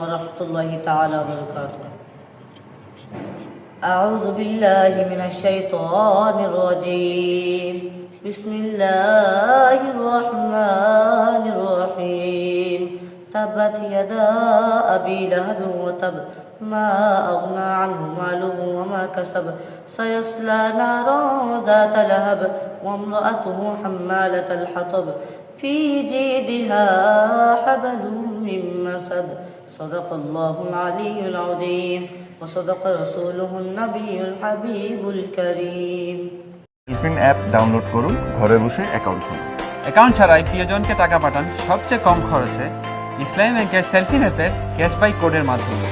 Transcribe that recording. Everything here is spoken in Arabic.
ورحمة الله تعالى وبركاته. أعوذ بالله من الشيطان الرجيم. بسم الله الرحمن الرحيم. تبت يدا أبي لهب وتب. ما أغنى عنه ماله وما كسب. سيصلى نارا ذات لهب وامرأته حمالة الحطب. في جيدها حبل من مسد صدق الله العلي العظيم وصدق رسوله النبي الحبيب الكريم tiffin app download করুন ঘরে বসে অ্যাকাউন্ট খুলুন অ্যাকাউন্ট ছাড়াই প্রিয়জনকে টাকা পাঠান সবচেয়ে কম খরচে ইসলামী ব্যাংকের সেলফি অ্যাপের ক্যাশবাই কোডের মাধ্যমে